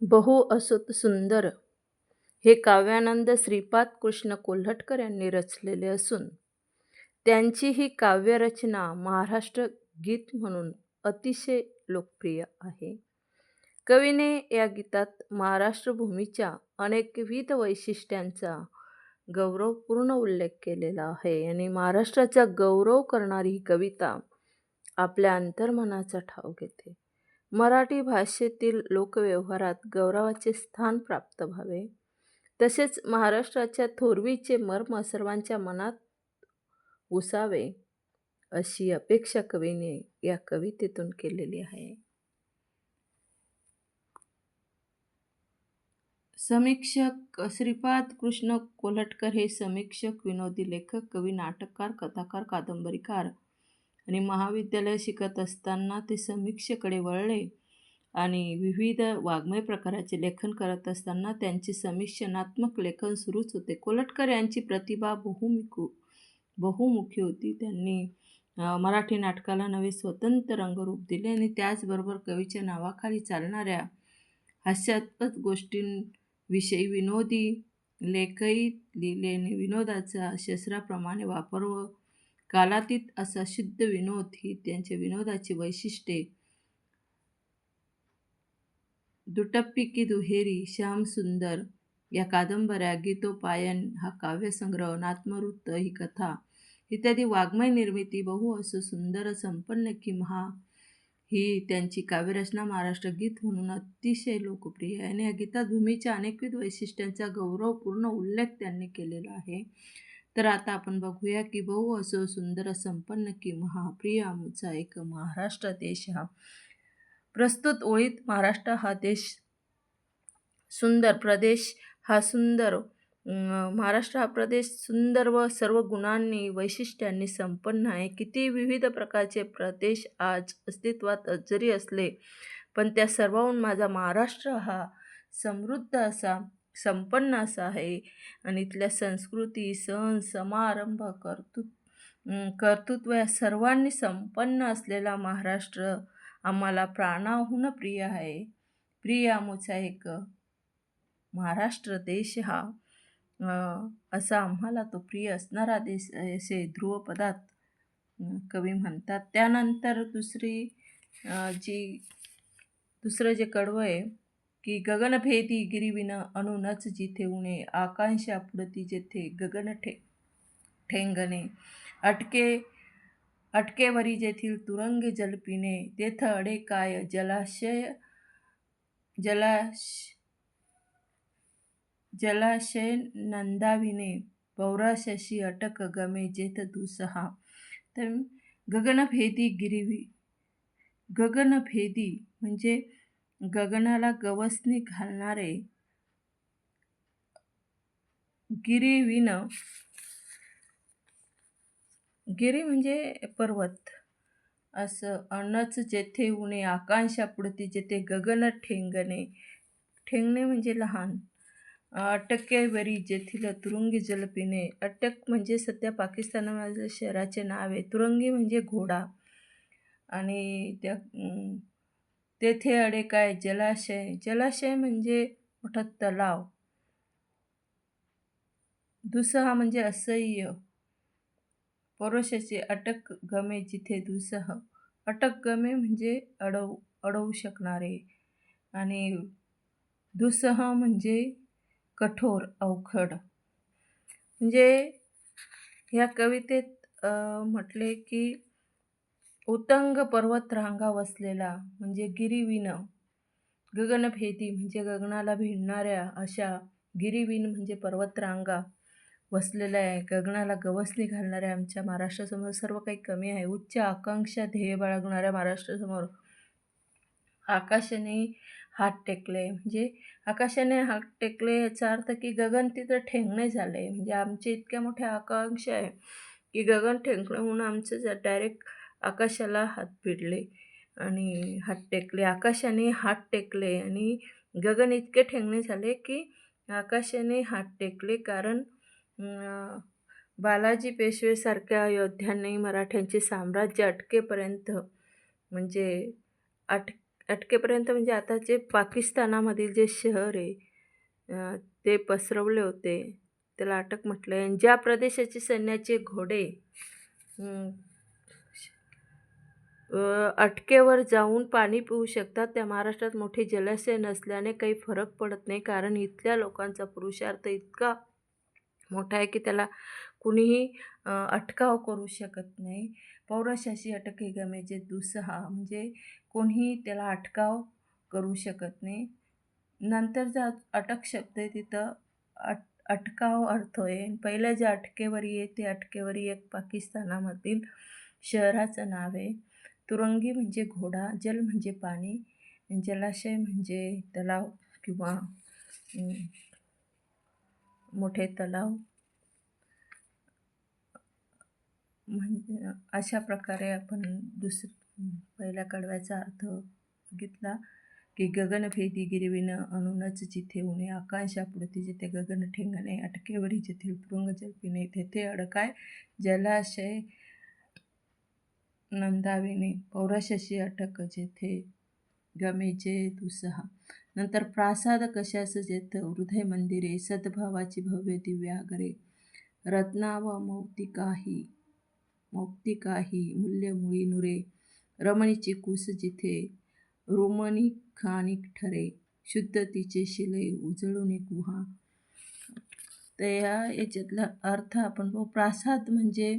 बहु असत सुंदर. हे काव्यानंद श्रीपाद कृष्ण कोल्हटकर यांनी रचलेले असून त्यांची ही काव्यरचना महाराष्ट्र गीत म्हणून अतिशय लोकप्रिय आहे. कवीने या गीतात महाराष्ट्रभूमीच्या अनेकविध वैशिष्ट्यांचा गौरवपूर्ण उल्लेख केलेला आहे आणि महाराष्ट्राचा गौरव करणारी ही कविता आपल्या अंतर्मनाचा ठाव घेते. मराठी भाषेतील लोकव्यवहारात गौरवाचे स्थान प्राप्त व्हावे. तसेच महाराष्ट्राच्या थोरवीचे मर्म सर्वांच्या मनात उसावे अशी अपेक्षा कवीने या कवितेतून केलेली आहे. समीक्षक श्रीपाद कृष्ण कोल्हटकर हे समीक्षक विनोदी लेखक कवी नाटककार कथाकार कादंबरीकार आणि महाविद्यालय शिकत असताना ते समीक्षेकडे वळले आणि विविध वाङ्मय प्रकाराचे लेखन करत असताना त्यांचे समीक्षणात्मक लेखन सुरूच होते. कोलटकर यांची प्रतिभा बहुमिकू बहुमुखी होती. त्यांनी मराठी नाटकाला नवे स्वतंत्र रंगरूप दिले आणि त्याचबरोबर कवीच्या नावाखाली चालणाऱ्या हास्यात्मक गोष्टींविषयी विनोदी लेखही लिहिले आणि विनोदाचा शस्त्राप्रमाणे वापर व कालातीत असा शुद्ध विनोद ही त्यांच्या विनोदाची वैशिष्ट्ये. दुटप्पी की दुहेरी श्यामसुंदर या कादंबऱ्या गीतोपायन हा काव्यसंग्रह नात्मवृत्त ही कथा इत्यादी वाङ्मय निर्मिती बहु असो सुंदर संपन्न की महा ही त्यांची काव्यरचना महाराष्ट्र गीत म्हणून अतिशय लोकप्रिय आहे. आणि या गीतात भूमीच्या अनेकविध वैशिष्ट्यांचा गौरवपूर्ण उल्लेख त्यांनी केलेला आहे. तर आता आपण बघूया की बहु असो सुंदर संपन्न की महाप्रिय आमचा एक महाराष्ट्र देश हा. प्रस्तुत ओळीत महाराष्ट्र हा देश सुंदर प्रदेश हा सुंदर महाराष्ट्र हा प्रदेश सुंदर व सर्व गुणांनी वैशिष्ट्यांनी संपन्न आहे. किती विविध प्रकारचे प्रदेश आज अस्तित्वात जरी असले पण त्या सर्वाहून माझा महाराष्ट्र हा समृद्ध असा संपन्न असा आहे. आणि इथल्या संस्कृती सण समारंभ कर्तृत्व कर्तृत्व या सर्वांनी संपन्न असलेला महाराष्ट्र आम्हाला प्राणाहून प्रिय आहे. प्रिय आमचा एक महाराष्ट्र देश हा असा आम्हाला तो प्रिय असणारा देश असे ध्रुवपदात कवी म्हणतात. त्यानंतर दुसरी जी दुसरं जे कडवं आहे की गगनभेदी गिरिविन अनुनच जिथे उणे आकांक्षा पुढती जेथे गगन ठे ठेंगणे. अटके अटकेवरी जेथील तुरंग जलपिणे तेथ अडे काय जलाशय जलाश जलाशय नंदाविने पौराशशी अटक गमे जेथ दुसहा. तर गगनभेदी गिरिवी गगनभेदी म्हणजे गगनाला गवसणी घालणारे गिरिविन गिरी म्हणजे पर्वत असं अनच जेथे उणे आकांक्षा पुढती जेथे गगन ठेंगणे. ठेंगणे म्हणजे लहान अटकेवरी जेथील तुरुंगी जलपिणे. अटक म्हणजे सध्या पाकिस्तानामध्ये शहराचे नाव आहे. तुरुंगी म्हणजे घोडा. आणि त्या तेथे अडे काय जलाशय. जलाशय म्हणजे मोठा तलाव. दुसहा म्हणजे असह्य. परोशाचे अटक गमे जिथे दुसह. अटक गमे म्हणजे अडव अडवू शकणारे. आणि दुसह म्हणजे कठोर अवखड म्हणजे ह्या कवितेत म्हटले की उतंग पर्वतरांगा वसलेला म्हणजे गिरिविन गगनभेदी म्हणजे गगनाला भिडणाऱ्या अशा गिरिविन म्हणजे पर्वतरांगा वसलेल्या आहे. गगनाला गवसणी घालणाऱ्या आमच्या महाराष्ट्रासमोर सर्व काही कमी आहे. उच्च आकांक्षा ध्येय बाळगणाऱ्या महाराष्ट्रासमोर आकाशाने हात टेकले. म्हणजे आकाशाने हात टेकले याचा अर्थ की गगन तिथं ठेंगणे झाले. म्हणजे आमचे इतक्या मोठ्या आकांक्षा आहे की गगन ठेंकणं म्हणून आमचं जर डायरेक्ट आकाशाला हात भिडले आणि हात टेकले. आकाशाने हात टेकले आणि गगन इतके ठेंगणे झाले की आकाशाने हात टेकले. कारण बालाजी पेशवेसारख्या योद्ध्यांनी मराठ्यांचे साम्राज्य अटकेपर्यंत म्हणजे अट अटकेपर्यंत म्हणजे आता जे पाकिस्तानामधील जे शहर आहे ते पसरवले होते. त्याला अटक म्हटलं आहे ज्या प्रदेशाचे सैन्याचे घोडे अटकेवर जाऊन पाणी पिऊ शकतात. त्या महाराष्ट्रात मोठे जलाशय नसल्याने काही फरक पडत नाही. कारण इथल्या लोकांचा पुरुषार्थ इतका मोठा आहे की त्याला कुणीही अटकाव करू शकत नाही. पौराशाशी अटक हे गमेचे दुसहा म्हणजे कोणीही त्याला अटकाव करू शकत नाही. नंतर जा अटक शब्द आहे तिथं अट अटकाव अर्थ आहे. पहिल्या ज्या अटकेवरी आहे ते अटकेवरी एक पाकिस्तानामधील शहराचं नाव आहे. तुरंगी म्हणजे घोडा जल म्हणजे पाणी जलाशय म्हणजे तलाव किंवा मोठे तलाव म्हणजे अशा प्रकारे आपण दुसर पहिल्या कडव्याचा अर्थ बघितला की गगनभेदी गिरविन अनुनच जिथे उणे आकांक्षापुढती जिथे गगन ठेंगणे अटकेवरी जेथील तुरुंग जलपिणे तेथे अडकाय जलाशय नंदाविणे पौराशशी अटक जेथे गमे जे दुसहा। नंतर प्रासाद कशास जेथ हृदय मंदिरे सद्भावाची भव्य दिव्यागरे रत्ना व मौक्तिकाही मौक्तिकाही मूल्यमुळी नुरे। रमणीची कुस जिथे रोमणी खानिक ठरे। शुद्ध तिचे शिले उजळून गुहा। तर या याच्यातला अर्थ आपण पाहू। प्रासाद म्हणजे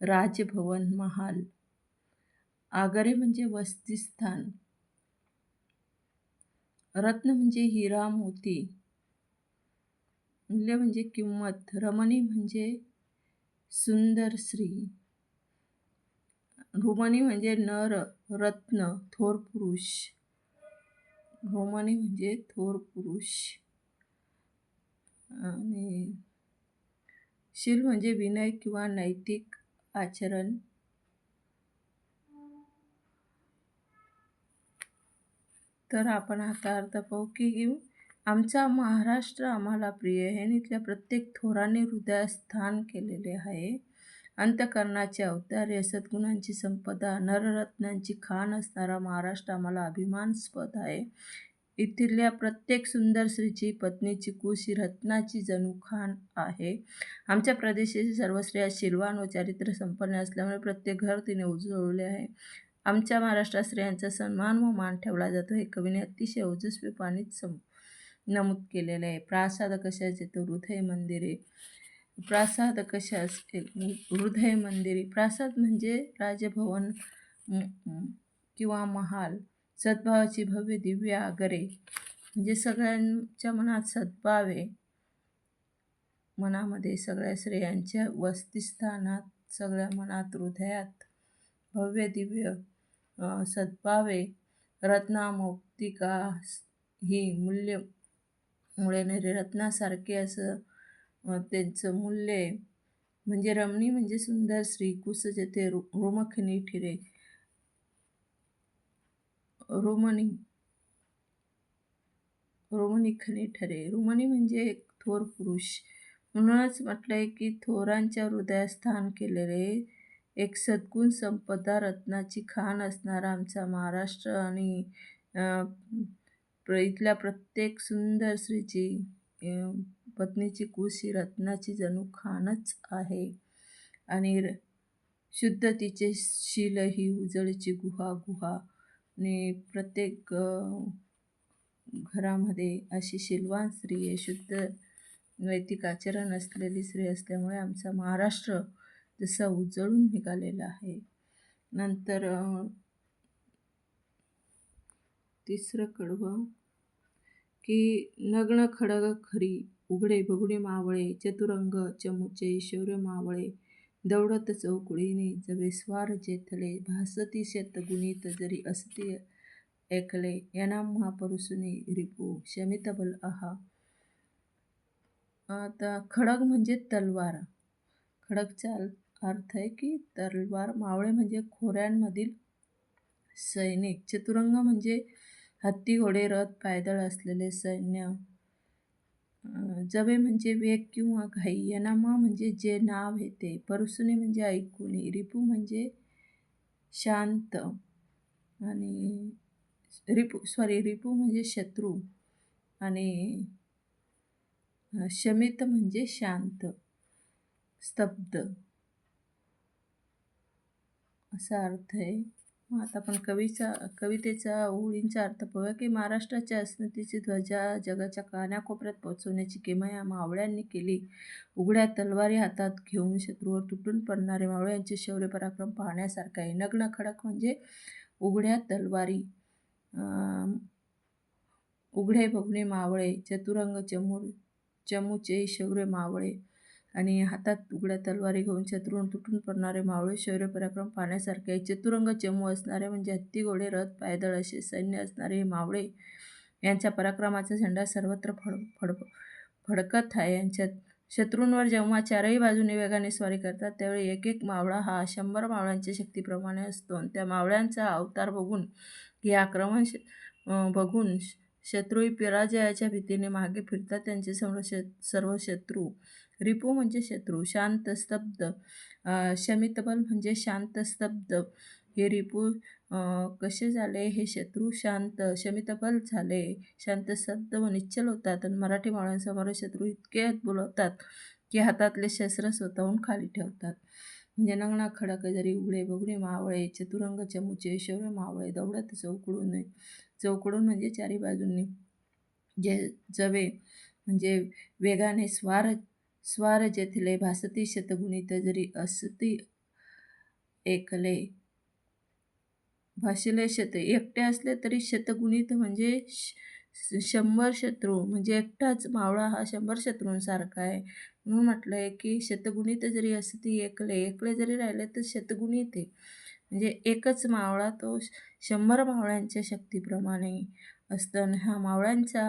राजभवन महाल। आगरे म्हणजे वस्तीस्थान. रत्न म्हणजे हिरा मोती. मूल्य म्हणजे किंमत. रमणी म्हणजे सुंदर स्त्री. रुमणी म्हणजे नर रत्न थोर पुरुष. रोमणी म्हणजे थोर पुरुष. आणि शील म्हणजे विनय किंवा नैतिक आचरण. तर आपण आता अर्थ पाहू की आमचा महाराष्ट्र आम्हाला प्रिय आहे. आणि इथल्या प्रत्येक थोराने हृदयात स्थान केलेले आहे. अंतकरणाचे अवतार सद्गुणांची संपदा नररत्नांची खाण असणारा महाराष्ट्र आम्हाला अभिमानास्पद आहे. इथल्या प्रत्येक सुंदर स्त्रीची पत्नीची कुश रत्नाची जणू खाण आहे. आमच्या प्रदेशाची सर्व स्त्रिया व चारित्र्य संपन्न असल्यामुळे प्रत्येक घर तिने उजळवले आहे. आमच्या महाराष्ट्रात स्त्रियांचा सन्मान व मान ठेवला जातो. हे कवीने अतिशय ओजस्वीपणीच सम नमूद केलेलं आहे. प्रासाद कशाचे तर हृदय मंदिरे प्रासाद कशास हृदय मंदिरे. प्रासाद म्हणजे राजभवन किंवा महाल. सद्भावाची भव्य दिव्य आगरे. म्हणजे सगळ्यांच्या मनात सद्भावे मनामध्ये सगळ्या स्त्रियांच्या वस्तीस्थानात सगळ्या मनात हृदयात भव्य दिव्य सद्भावे आहे रत्ना ही मूल्य मुळे नाही रत्नासारखे असं त्यांचं मूल्य आहे. म्हणजे रमणी म्हणजे सुंदर स्त्री कुस जेथे रु रोमखनी ठिरे. रोमणी रोमणी खनी ठरे. रोमणी म्हणजे एक थोर पुरुष. म्हणूनच म्हटलंय की थोरांच्या हृदयात स्थान केलेले एक सद्गुण संपदा रत्नाची खाण असणारा आमचा महाराष्ट्र आणि प्र इथल्या प्रत्येक सुंदर स्त्रीची पत्नीची कुश ही रत्नाची जणू खाणच आहे. आणि र- शुद्ध तिचे शील ही उजळची गुहा गुहा आणि प्रत्येक घरामध्ये अशी शिलवान स्त्री आहे. शुद्ध नैतिक आचरण असलेली स्त्री असल्यामुळे आमचा महाराष्ट्र जसा उजळून निघालेला आहे. नंतर तिसरं कडवं की नग्न खडग खरी उघडे बगुडे मावळे चतुरंग चमुचे शौर्य मावळे दौडत चौकुडीने जवे स्वार जेथले भासती शतगुणित जरी असती ऐकले यांना महापरुषुनी रिपू शमितबल आहा. आता खडग म्हणजे तलवार. खडगचा अर्थ आहे की तलवार मावळे म्हणजे खोऱ्यांमधील सैनिक. चतुरंग म्हणजे हत्ती घोडे रथ पायदळ असलेले सैन्य. जवे म्हणजे वेग किंवा घाई. यनामा म्हणजे जे नाव येते परुसुने म्हणजे ऐकून. रिपू म्हणजे शांत. आणि रिपू सॉरी रिपू म्हणजे शत्रू. आणि शमित म्हणजे शांत. स्तब्ध. असा अर्थ आहे. मग आता आपण कवीचा कवितेचा ओळींचा अर्थ पाहूया की महाराष्ट्राच्या अस्मितेची ध्वजा जगाच्या कानाकोपऱ्यात पोहोचवण्याची किमया मावळ्यांनी केली? उघड्या तलवारी हातात घेऊन शत्रूवर तुटून पडणारे मावळ्यांचे शौर्य पराक्रम पाहण्यासारखा आहे. नग्न खडक म्हणजे उघड्या तलवारी उघडे बघणे मावळे चतुरंग चमूर चमूचे शौर्य मावळे आणि हातात उघड्या तलवारी घेऊन शत्रूवर तुटून पडणारे मावळे शौर्य पराक्रम पाहण्यासारखे चतुरंग चमू असणारे म्हणजे हत्ती घोडे रथ पायदळ असे सैन्य असणारे हे मावळे यांच्या पराक्रमाचा झेंडा सर्वत्र फड फड फडकत आहे. यांच्यात शत्रूंवर जेव्हा चारही बाजूने वेगाने स्वारी करतात त्यावेळी एक एक मावळा हा शंभर मावळ्यांच्या शक्तीप्रमाणे असतो. आणि त्या मावळ्यांचा अवतार बघून हे आक्रमण श बघून श- शत्रू पराजयाच्या भीतीने मागे फिरतात. त्यांचे सर्व श सर्व शत्रू रिपू म्हणजे शत्रू शांत स्तब्ध शमितबल म्हणजे शांत स्तब्ध. हे रिपू कसे झाले? हे शत्रू शांत शमितबल झाले. शांत स्तब्ध व निश्चल होतात आणि मराठी मावळ्यांसमोर शत्रू इतके बोलवतात की हातातले शस्त्र स्वतःहून खाली ठेवतात. म्हणजे नंगणा खडक जरी उघडे बघडे मावळे चतुरंग चमूचे शौर्य मावळे दौडत चौकडून चौकडून म्हणजे चारी बाजूंनी. जे जवे म्हणजे वेगाने स्वार स्वार जेथले भासती शतगुणित जरी असती एकले. भाषेले शत एकटे असले तरी शतगुणित म्हणजे श- शंभर शत्रू म्हणजे एकटाच मावळा हा शंभर शत्रूंसारखा आहे. म्हणून म्हटलं आहे की शतगुणित जरी असती एकले एकले जरी राहिले तर शतगुणित आहे. म्हणजे एकच मावळा तो शंभर मावळ्यांच्या शक्तीप्रमाणे असतं. ह्या मावळ्यांचा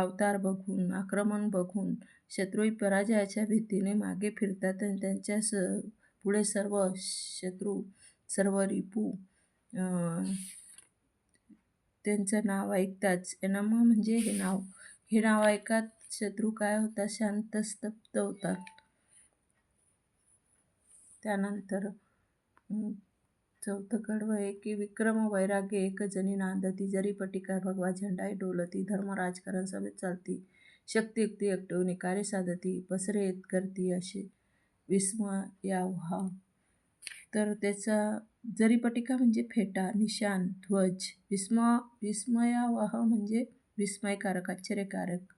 अवतार बघून आक्रमण बघून शत्रू पराजयाच्या भीतीने मागे फिरतात आणि त्यांच्या स पुढे सर्व शत्रू सर्व रिपू त्यांचं नाव ऐकताच. एनामा म्हणजे हे नाव. हे नाव ऐकत शत्रू काय होतात? शांत स्तब्ध होतात. त्यानंतर चौथं कडवं आहे की विक्रम वैराग्य एक जणी नांदती जरी पटिका भगवा झेंडाई डोलती धर्म राजकारण सभेत चालती शक्तियुक्ती एकटवणी कार्य साधती पसरे येत करती असे विस्मयावहा तर त्याचा जरी पटिका म्हणजे फेटा निशान ध्वज विस्म विस्मयावह म्हणजे विस्मयकारक आश्चर्यकारक.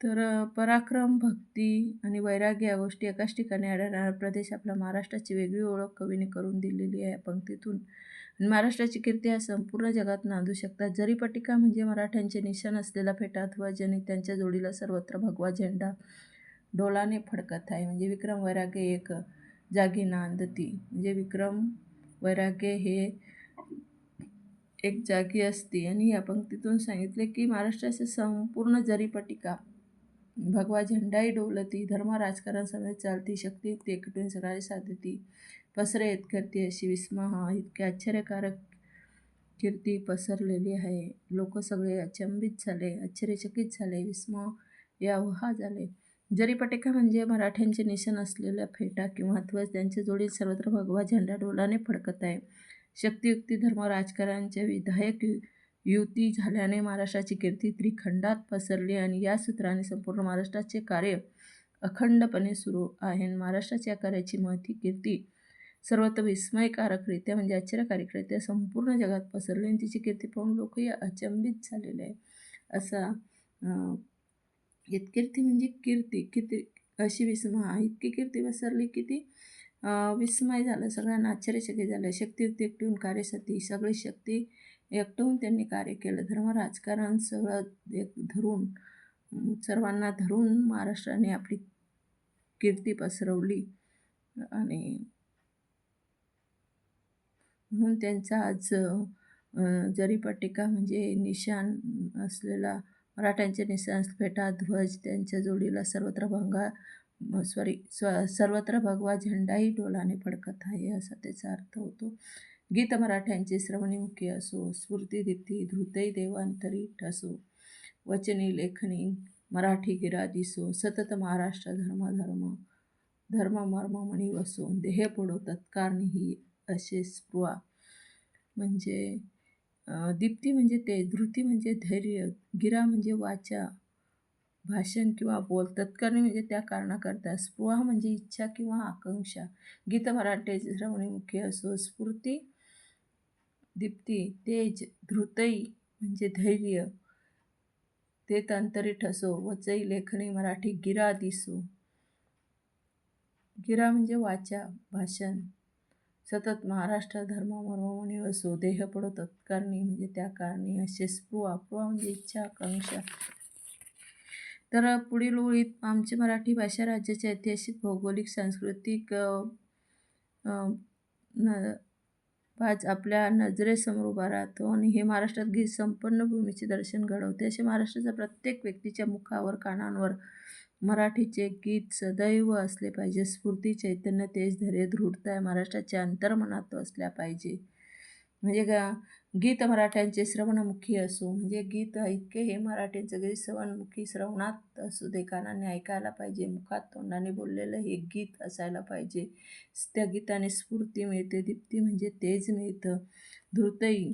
तर पराक्रम भक्ती आणि वैराग्य या गोष्टी एकाच ठिकाणी आढळणारा. प्रदेश आपला महाराष्ट्राची वेगळी ओळख कवीने करून दिलेली आहे पंक्तीतून. आणि महाराष्ट्राची कीर्ती या संपूर्ण जगात नांदू शकतात. जरी पटिका म्हणजे मराठ्यांचे निशाण असलेला फेटा ध्वज आणि त्यांच्या जोडीला सर्वत्र भगवा झेंडा डोलाने फडकत आहे. म्हणजे विक्रम वैराग्य एक जागी नांदती म्हणजे विक्रम वैराग्य हे एक जागी असते. आणि या पंक्तीतून सांगितले की महाराष्ट्राचे संपूर्ण जरीपटिका भगवा झेंडाही डोलती धर्म राजकारण समेत चालती शक्तियुक्त एकटून सगळ्या साधती पसरे येत करती अशी विस्मय हा इतके आश्चर्यकारक कीर्ती पसरलेली आहे. लोक सगळे अचंबित झाले आश्चर्यचकित झाले विस्मय यावहा झाले. जरी पटेका म्हणजे मराठ्यांचे निशाण असलेल्या फेटा किंवा ध्वज त्यांच्या जोडीत सर्वत्र भगवा झेंडा डोलाने फडकत आहे. शक्तियुक्ती धर्म राजकारणांच्या विधायक युती झाल्याने महाराष्ट्राची कीर्ती त्रिखंडात पसरली आणि या सूत्राने संपूर्ण महाराष्ट्राचे कार्य अखंडपणे सुरू आहे. आणि महाराष्ट्राच्या या कार्याची महती कीर्ती सर्वत्र विस्मयकारकरित्या म्हणजे आश्चर्यकारकरित्या संपूर्ण जगात पसरली आणि तिची कीर्ती पाहून लोकही अचंबित झालेले आहे. असा अं, इतकीर्ती म्हणजे कीर्ती किती अशी विस्मय इतकी कीर्ती पसरली की ती विस्मय झालं सगळ्यांना आश्चर्यचकित झालं. शक्तियुक्ती कार्य कार्यसाठी सगळी शक्ती एकटवून त्यांनी कार्य केलं. धर्म राजकारण सगळं एक धरून सर्वांना धरून महाराष्ट्राने आपली कीर्ती पसरवली आणि म्हणून त्यांचा आज जरीपट्टिका म्हणजे निशाण असलेला मराठ्यांचे निशाण फेटा ध्वज त्यांच्या जोडीला सर्वत्र भंगा सॉरी स्व सर्वत्र भगवा झेंडाही डोलाने फडकत आहे असा त्याचा अर्थ होतो. गीत मराठ्यांचे श्रवणीमुखी असो स्फूर्तिदीप्ती धृतई देवांतरी ठसो वचनी लेखनी मराठी गिरा दिसो सतत महाराष्ट्र धर्म धर्म धर्म मर्म म्हणी वसो देह पडो तत्कारणी असे स्पृहा. म्हणजे दीप्ती म्हणजे ते धृती म्हणजे धैर्य गिरा म्हणजे वाचा भाषण किंवा बोल तत्कारणी म्हणजे त्या कारणाकरता स्पृहा म्हणजे इच्छा किंवा आकांक्षा. गीत मराठे श्रवणीमुखी असो स्फूर्ती दीप्ती तेज धृतई म्हणजे धैर्य. ते तंतरी ठसो वचई लेखणी मराठी गिरा दिसो. गिरा म्हणजे वाचा भाषण. सतत महाराष्ट्र धर्म मर्ममणी असो देह पडो तत्कारणी म्हणजे त्या कारणी. असे स्पृहा स्पृहा म्हणजे इच्छा आकांक्षा. तर पुढील ओळीत आमची मराठी भाषा राज्याची ऐतिहासिक भौगोलिक सांस्कृतिक पाच आपल्या नजरेसमोर उभा राहतो आणि हे महाराष्ट्रात गीत संपन्न भूमीचे दर्शन घडवते. असे महाराष्ट्राच्या प्रत्येक व्यक्तीच्या मुखावर कानांवर मराठीचे गीत सदैव असले पाहिजे. स्फूर्ती चैतन्य तेज धैर्य दृढता महाराष्ट्राच्या अंतर्मनात असल्या पाहिजे. म्हणजे ग गीत मराठ्यांचे श्रवणमुखी असो म्हणजे गीत इतके हे मराठ्यांचं गीत श्रवणमुखी श्रवणात असू दे कानाने ऐकायला पाहिजे मुखात तोंडाने बोललेलं हे गीत असायला पाहिजे. त्या गीताने स्फूर्ती मिळते दीप्ती म्हणजे तेज मिळतं धृतई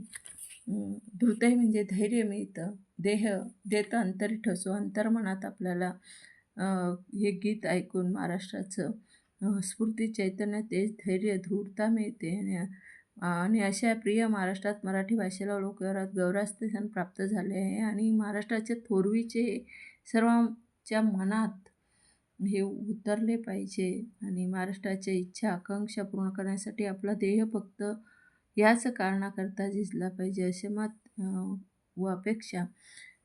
धृतई म्हणजे धैर्य मिळतं देह देतं अंतरी ठसो अंतर्मनात आपल्याला हे गीत ऐकून महाराष्ट्राचं स्फूर्ती चैतन्य तेज धैर्य दृढता मिळते. आणि अशा प्रिय महाराष्ट्रात मराठी भाषेला लोकव्यवहारात गौरवस्थान प्राप्त झाले आहे. आणि महाराष्ट्राचे थोरवीचे सर्वांच्या मनात हे उतरले पाहिजे. आणि महाराष्ट्राच्या इच्छा आकांक्षा पूर्ण करण्यासाठी आपला देह फक्त याच कारणाकरता झिजला पाहिजे असे मत व अपेक्षा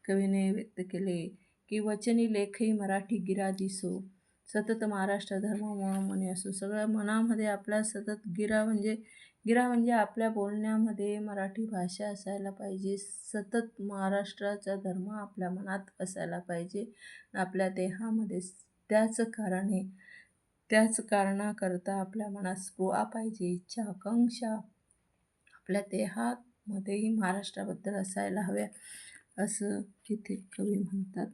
कवीने व्यक्त केले की वचनी लेखही मराठी गिरा दिसो सतत महाराष्ट्र धर्म म्हणे असो. सगळ्या मनामध्ये आपला सतत गिरा म्हणजे गिरा म्हणजे आपल्या बोलण्यामध्ये मराठी भाषा असायला पाहिजे. सतत महाराष्ट्राचा धर्म आपल्या मनात असायला पाहिजे. आपल्या देहामध्ये त्याच कारणे त्याच कारणाकरता आपल्या मनात स्पृहा पाहिजे. इच्छा आकांक्षा आपल्या देहामध्येही महाराष्ट्राबद्दल असायला हव्या असं तिथे कवी म्हणतात.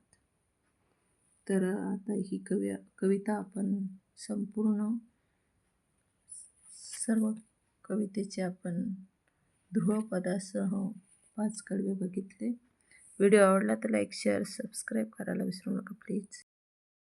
तर आता ही कवी कविता आपण संपूर्ण सर्व कवितेचे आपण ध्रुवपदासह पाच कडवे बघितले. व्हिडिओ आवडला तर लाईक शेअर सबस्क्राईब करायला विसरू नका प्लीज.